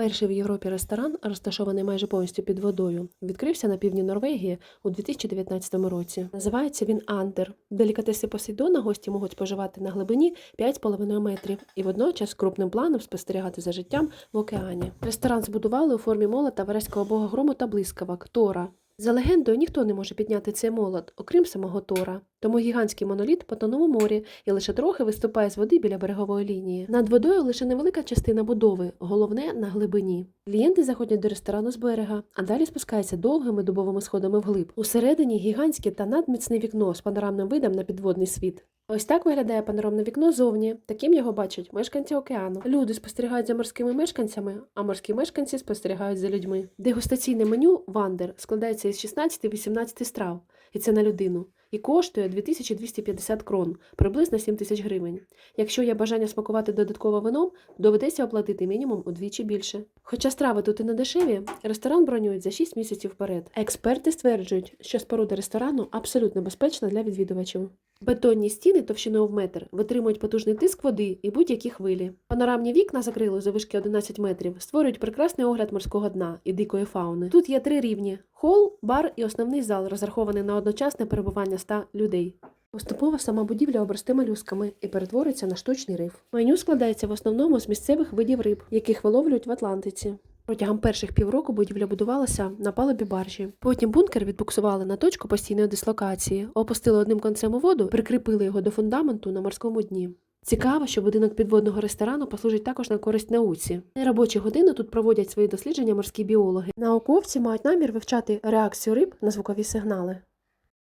Перший в Європі ресторан, розташований майже повністю під водою, відкрився на півдні Норвегії у 2019 році. Називається він Андер. Делікатеси Посейдона гості можуть поживати на глибині 5,5 метрів і водночас крупним планом спостерігати за життям в океані. Ресторан збудували у формі молота вереського бога грому та блискавок Тора. За легендою, ніхто не може підняти цей молот, окрім самого Тора. Тому гігантський моноліт потонув у морі і лише трохи виступає з води біля берегової лінії. Над водою лише невелика частина будови, головне на глибині. Клієнти заходять до ресторану з берега, а далі спускаються довгими дубовими сходами вглиб. Усередині гігантське та надміцне вікно з панорамним видом на підводний світ. Ось так виглядає панорамне вікно зовні. Таким його бачать мешканці океану. Люди спостерігають за морськими мешканцями, а морські мешканці спостерігають за людьми. Дегустаційне меню Вандер складається із 16-18 страв, і це на людину. І коштує 2250 крон, приблизно 7 тисяч гривень. Якщо є бажання смакувати додатково вином, доведеться оплатити мінімум удвічі більше. Хоча страви тут і не дешеві, ресторан бронюють за 6 місяців вперед. Експерти стверджують, що споруда ресторану абсолютно безпечна для відвідувачів. Бетонні стіни товщиною в метр витримують потужний тиск води і будь-які хвилі. Панорамні вікна закрили завишки 11 метрів, створюють прекрасний огляд морського дна і дикої фауни. Тут є три рівні: хол, бар і основний зал, розрахований на одночасне перебування 100 людей. Поступово сама будівля обросте молюсками і перетвориться на штучний риф. Меню складається в основному з місцевих видів риб, яких виловлюють в Атлантиці. Протягом перших півроку будівля будувалася на палубі баржі. Потім бункер відбуксували на точку постійної дислокації, опустили одним концем у воду, прикріпили його до фундаменту на морському дні. Цікаво, що будинок підводного ресторану послужить також на користь науці. Робочі години тут проводять свої дослідження морські біологи. Науковці мають намір вивчати реакцію риб на звукові сигнали.